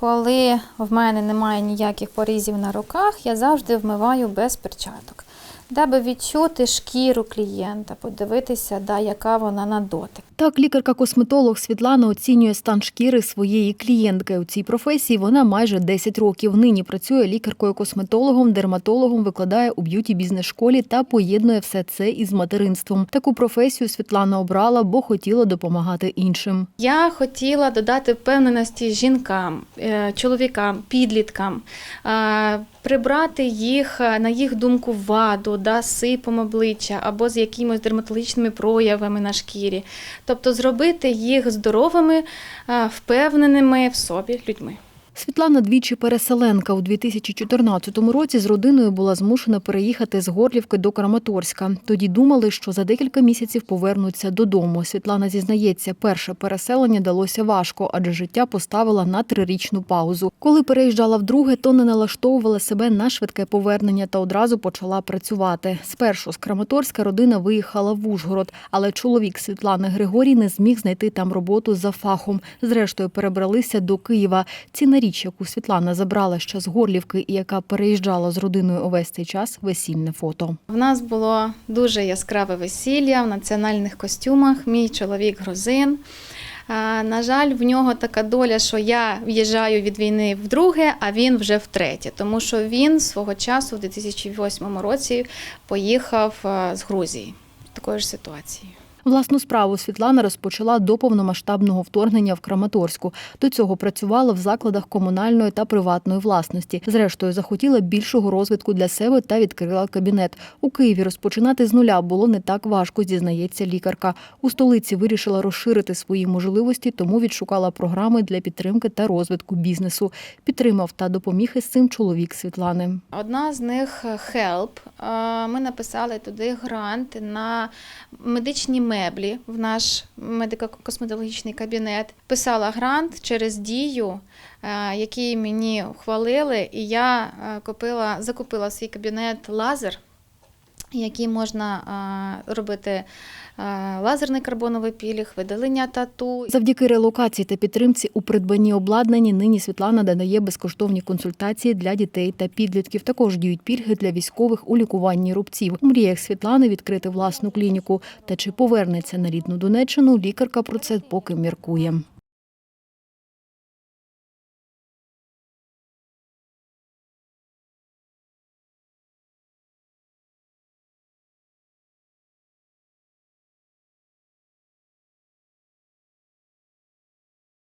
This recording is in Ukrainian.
Коли в мене немає ніяких порізів на руках, я завжди вмиваю без перчаток, даби відчути шкіру клієнта, подивитися, да, яка вона на дотик. Так, лікарка-косметолог Світлана оцінює стан шкіри своєї клієнтки. У цій професії вона майже 10 років. Нині працює лікаркою-косметологом, дерматологом, викладає у б'юті бізнес-школі та поєднує все це із материнством. Таку професію Світлана обрала, бо хотіла допомагати іншим. Я хотіла додати впевненості жінкам, е, чоловікам, підліткам, е, прибрати їх е, на їх думку ваду, да, сипом обличчя або з якимось дерматологічними проявами на шкірі. Тобто зробити їх здоровими, е, впевненими в собі людьми. Світлана двічі переселенка у 2014 році з родиною була змушена переїхати з Горлівки до Краматорська. Тоді думали, що за декілька місяців повернуться додому. Світлана зізнається, перше переселення далося важко, адже життя поставила на трирічну паузу. Коли переїжджала вдруге, то не налаштовувала себе на швидке повернення та одразу почала працювати. Спершу з Краматорська родина виїхала в Ужгород, але чоловік Світлани Григорій не зміг знайти там роботу за фахом. Зрештою, перебралися до Києва. Ціна річ, яку Світлана забрала ще з Горлівки і яка переїжджала з родиною увесь цей час, весільне фото. В нас було дуже яскраве весілля в національних костюмах. Мій чоловік грузин. На жаль, в нього така доля, що я в'їжджаю від війни вдруге, а він вже втретє, тому що він свого часу, в 2008 році, поїхав з Грузії. Такою ж ситуацією. Власну справу Світлана розпочала до повномасштабного вторгнення в Краматорську. До цього працювала в закладах комунальної та приватної власності. Зрештою, захотіла більшого розвитку для себе та відкрила кабінет. У Києві розпочинати з нуля було не так важко, зізнається лікарка. У столиці вирішила розширити свої можливості, тому відшукала програми для підтримки та розвитку бізнесу. Підтримав та допоміг із цим чоловік Світлани. Одна з них HELP. Е, Ми написали туди грант на медичні меблі в наш медико-косметологічний кабінет. Писала грант через дію, е, який мені ухвалили, і я е, купила, закупила свій кабінет лазер. Який можна робити лазерний карбоновий пілінг, видалення тату. Завдяки релокації та підтримці у придбанні обладнання нині Світлана надає безкоштовні консультації для дітей та підлітків. Також діють пільги для військових у лікуванні рубців. У мріях Світлани відкрити власну клініку. Та чи повернеться на рідну Донеччину, лікарка про це поки міркує.